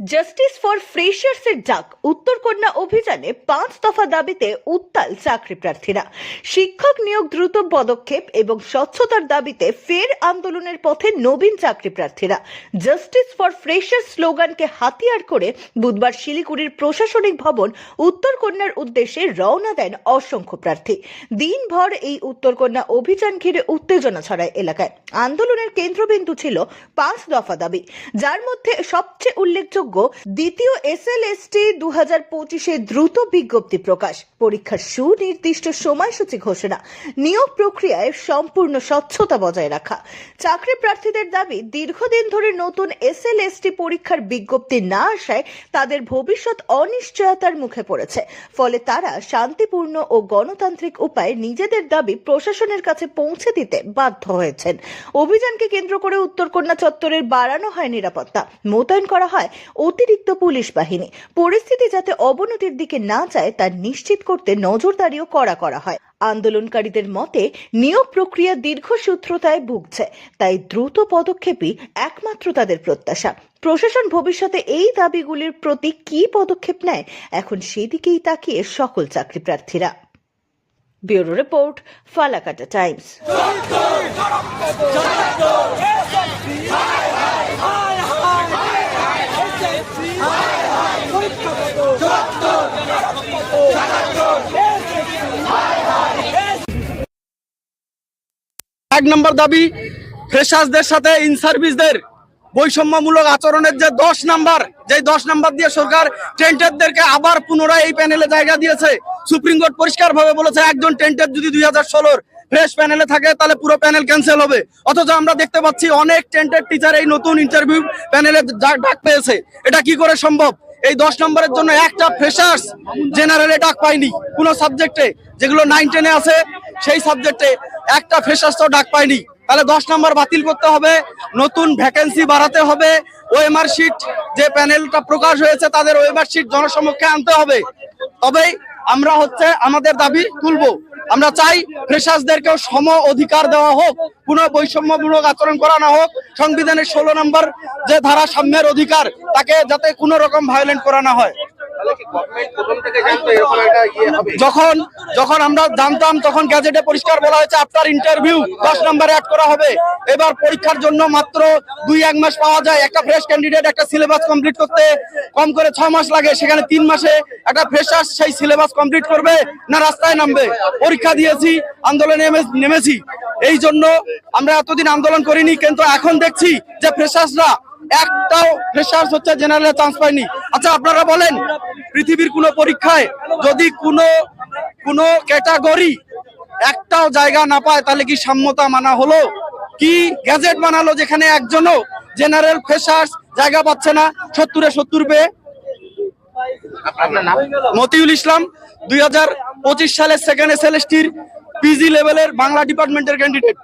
Justice for ফ্রেশার্সের ডাক উত্তরকন্যা অভিযানে পাঁচ দফা দাবিতে উত্তাল চাকরি প্রার্থীরা। শিক্ষক নিয়োগ দ্রুত পদক্ষেপ এবং স্বচ্ছতার দাবিতে ফের আন্দোলনের পথে নবীন চাকরি প্রার্থীরা। জাস্টিস ফর ফ্রেশার্স স্লোগানকে হাতিয়ার করে বুধবার শিলিগুড়ির প্রশাসনিক ভবন উত্তরকন্যার উদ্দেশ্যে রওনা দেন অসংখ্য প্রার্থী। দিনভর এই উত্তরকন্যা অভিযান ঘিরে উত্তেজনা ছড়ায় এলাকায়। আন্দোলনের কেন্দ্রবিন্দু ছিল পাঁচ দফা দাবি, যার মধ্যে সবচেয়ে উল্লেখযোগ্য দ্বিতীয় এস এল এস টি দু হাজার পঁচিশে দ্রুত বিজ্ঞপ্তি প্রকাশ। পরীক্ষার সুনির্দিষ্ট সময়সূচি ঘোষণা। নিয়োগ প্রক্রিয়ায় সম্পূর্ণ স্বচ্ছতা বজায় রাখা। চাকরি প্রার্থীদের দাবি, দীর্ঘদিন ধরে নতুন এস এল এস টি পরীক্ষার বিজ্ঞপ্তি না আসায় তাদের ভবিষ্যৎ অনিশ্চয়তার মুখে পড়েছে। ফলে তারা শান্তিপূর্ণ ও গণতান্ত্রিক উপায়ে নিজেদের দাবি প্রশাসনের কাছে পৌঁছে দিতে বাধ্য হয়েছেন। অভিযানকে কেন্দ্র করে উত্তরকন্যা চত্বরের বাড়ানো হয় নিরাপত্তা। মোতায়েন করা হয় অতিরিক্ত পুলিশ বাহিনী পরিস্থিতি যাতে অবনতির দিকে না যায় তা নিশ্চিত করতে নজরদারিও করা করা হয় আন্দোলনকারীদের মতে নিয়োগ প্রক্রিয়া দীর্ঘসূত্রতায় ভুগছে তাই দ্রুত পদক্ষেপই একমাত্র তাদের প্রত্যাশা প্রশাসন ভবিষ্যতে এই দাবিগুলির প্রতি কী পদক্ষেপ নেয় এখন সেদিকেই তাকিয়ে সকল চাকরি প্রার্থীরা ব্যুরো রিপোর্ট ফালাকাটা টাইমস এক নম্বর দাবি, ফ্রেশার্সদের সাথে ইন সার্ভিসদের বৈষম্যমূলক আচরণের যে দশ নাম্বার যে দশ নাম্বার দিয়ে সরকার টেন্টারদেরকে আবার পুনরায় এই প্যানেলে জায়গা দিয়েছে। সুপ্রিম কোর্ট পরিষ্কার ভাবে বলেছে, একজন টেন্টার যদি দুই হাজার ষোলোর ফ্রেশ প্যানেলে থাকে, তাহলে পুরো প্যানেল ক্যান্সেল হবে। অথচ আমরা দেখতে পাচ্ছি অনেক টেন্টেড টিচার এই নতুন ইন্টারভিউ প্যানেলে ডাক পেয়েছে। এটা কি করে সম্ভব? এই দশ নম্বরের জন্য একটা ফ্রেশার্স জেনারেলে ডাক পায়নি কোনো সাবজেক্টে যেগুলো নাইন টেনে আছে, সেই সাবজেক্টে একটা ফ্রেশার্স তো ডাক পায়নি। তাহলে দশ নম্বর বাতিল করতে হবে, নতুন ভ্যাকেন্সি বাড়াতে হবে ওএমআর শিট যে প্যানেলটা প্রকাশ হয়েছে, তাদের ওএমআর শিট জনসমক্ষে আনতে হবে। তবেই আমরা হচ্ছে আমাদের দাবি তুলবো। আমরা চাই ফ্রেশার্সদেরকেও সম অধিকার দেওয়া হোক কোনো বৈষম্যমূলক আচরণ করা না হোক। সংবিধানের ষোলো নম্বর যে ধারা সাম্যের অধিকার, তাকে যাতে কোনো রকম ভায়োলেন্ট করা না হয়। যখন যখন আমরা জানতাম, তখন গ্যাজেটে পরিষ্কার বলা হয়েছে আফটার ইন্টারভিউ দশ নম্বরে অ্যাড করা হবে। এবার পরীক্ষার জন্য মাত্র দুই, এক মাস পাওয়া যায়। একটা ফ্রেশ ক্যান্ডিডেট একটা সিলেবাস কমপ্লিট করতে কম করে ছ মাস লাগে। সেখানে তিন মাসে একটা ফ্রেশার সেই সিলেবাস কমপ্লিট করবে না রাস্তায় নামবে? পরীক্ষা দিয়েছি, আন্দোলনে নেমেছি। এই জন্য আমরা এতদিন আন্দোলন করিনি, কিন্তু এখন দেখছি যে ফ্রেশার্সরা একটাও ফ্রেশার্স হচ্ছে জেনারেলে চান্স পায়নি। আচ্ছা আপনারা বলেন পৃথিবীর কোনো পরীক্ষায় যদি কোনো কোনো ক্যাটাগরি একটাও জায়গা না পায় তাহলে কি সাম্যতা মানা হলো? কি গ্যাজেট বানালো যেখানে একজনও জেনারেল ফ্রেশার্স জায়গা পাচ্ছে না? সত্তরে সত্তর পেয়ে। মতিউল ইসলাম দুই হাজার পঁচিশ সালের সেকেন্ড এস এল পিজি লেভেলের বাংলা ডিপার্টমেন্টের ক্যান্ডিডেট